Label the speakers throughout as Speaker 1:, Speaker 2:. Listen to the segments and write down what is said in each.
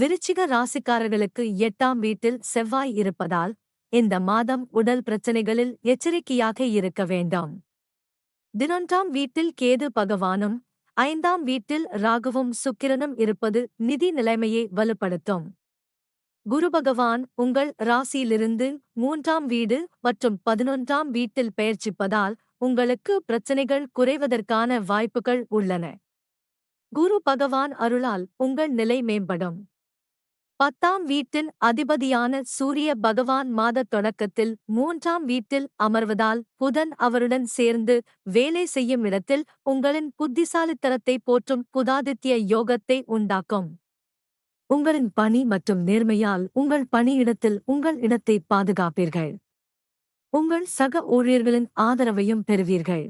Speaker 1: விருச்சிக ராசிக்காரர்களுக்கு எட்டாம் வீட்டில் செவ்வாய் இருப்பதால் இந்த மாதம் உடல் பிரச்சனைகளில் எச்சரிக்கையாக இருக்க வேண்டாம். தினொன்றாம் வீட்டில் கேது பகவானும் ஐந்தாம் வீட்டில் ராகுவும் சுக்கிரனும் இருப்பது நிதி நிலைமையை வலுப்படுத்தும். குரு பகவான் உங்கள் ராசியிலிருந்து மூன்றாம் வீடு மற்றும் பதினொன்றாம் வீட்டில் பெயர்ச்சிப்பதால் உங்களுக்கு பிரச்சனைகள் குறைவதற்கான வாய்ப்புகள் உள்ளன. குரு பகவான் அருளால் உங்கள் நிலை மேம்படும். பத்தாம் வீட்டின் அதிபதியான சூரிய பகவான் மாதத் தொடக்கத்தில் மூன்றாம் வீட்டில் அமர்வதால் புதன் அவருடன் சேர்ந்து வேலை செய்யும் இடத்தில் உங்களின் புத்திசாலித்தனத்தை போற்றும் புதாதித்ய யோகத்தை உண்டாக்கும். உங்களின் பணி மற்றும் நேர்மையால் உங்கள் பணியிடத்தில் உங்கள் இடத்தை பாதுகாப்பீர்கள். உங்கள் சக ஊழியர்களின் ஆதரவையும் பெறுவீர்கள்.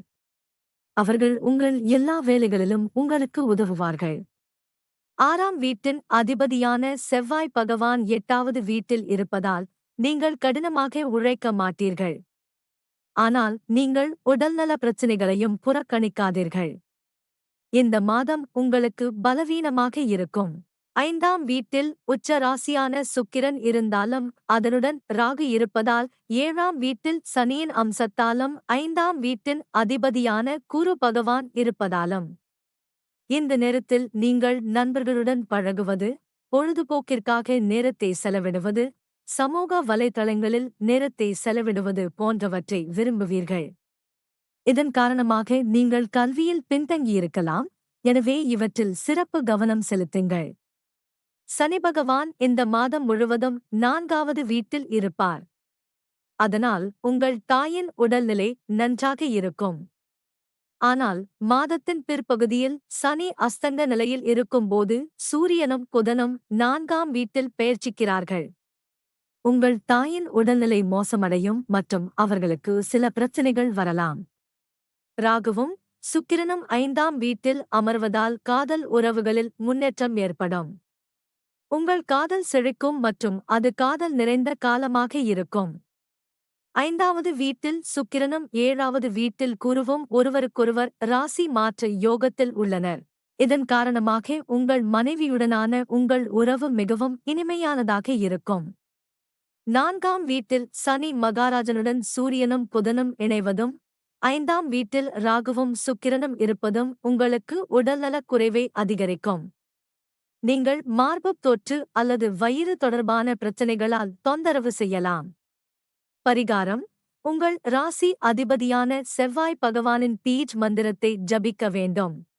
Speaker 1: அவர்கள் உங்கள் எல்லா வேலைகளிலும் உங்களுக்கு உதவுவார்கள். ஆறாம் வீட்டின் அதிபதியான செவ்வாய் பகவான் எட்டாவது வீட்டில் இருப்பதால் நீங்கள் கடினமாக உழைக்க மாட்டீர்கள். ஆனால் நீங்கள் உடல்நல பிரச்சினைகளையும் புறக்கணிக்காதீர்கள். இந்த மாதம் உங்களுக்கு பலவீனமாக இருக்கும். ஐந்தாம் வீட்டில் உச்ச ராசியான சுக்கிரன் இருந்தாலும் அதனுடன் ராகு இருப்பதால் ஏழாம் வீட்டில் சனியின் அம்சத்தாலும் ஐந்தாம் வீட்டின் அதிபதியான குரு பகவான் இருப்பதாலும் இந்த நேரத்தில் நீங்கள் நண்பர்களுடன் பழகுவது பொழுதுபோக்கிற்காக நேரத்தை செலவிடுவது சமூக வலைதளங்களில் நேரத்தை செலவிடுவது போன்றவற்றை விரும்புவீர்கள். இதன் காரணமாக நீங்கள் கல்வியில் பின்தங்கியிருக்கலாம் எனவே இவற்றில் சிறப்பு கவனம் செலுத்துங்கள். சனி பகவான் இந்த மாதம் முழுவதும் நான்காவது வீட்டில் இருப்பார். அதனால் உங்கள் தாயின் உடல்நிலை நன்றாக இருக்கும். ஆனால் மாதத்தின் பிற்பகுதியில் சனி அஸ்தந்த நிலையில் இருக்கும்போது சூரியனும் புதனும் நான்காம் வீட்டில் பெயர்ச்சிக்கிறார்கள். உங்கள் தாயின் உடல்நிலை மோசமடையும் மற்றும் அவர்களுக்கு சில பிரச்சனைகள் வரலாம். ராகுவும் சுக்கிரனும் ஐந்தாம் வீட்டில் அமர்வதால் காதல் உறவுகளில் முன்னேற்றம் ஏற்படும். உங்கள் காதல் செழிக்கும் மற்றும் அது காதல் நிறைந்த காலமாக இருக்கும். ஐந்தாவது வீட்டில் சுக்கிரனும் ஏழாவது வீட்டில் குருவும் ஒருவருக்கொருவர் ராசி மாற்ற யோகத்தில் உள்ளனர். இதன் காரணமாக உங்கள் மனைவியுடனான உங்கள் உறவு மிகவும் இனிமையானதாக இருக்கும். நான்காம் வீட்டில் சனி மகாராஜனுடன் சூரியனும் புதனும் இணைவதும் ஐந்தாம் வீட்டில் ராகுவும் சுக்கிரனும் இருப்பதும் உங்களுக்கு உடல்நலக் குறைவை அதிகரிக்கும். நீங்கள் மார்பு தொற்று அல்லது வயிறு தொடர்பான பிரச்சனைகளால் தொந்தரவு செய்யலாம். பரிகாரம் உங்கள் ராசி அதிபதியான செவ்வாய் பகவானின் பீஜ் மந்திரத்தை ஜபிக்க வேண்டும்.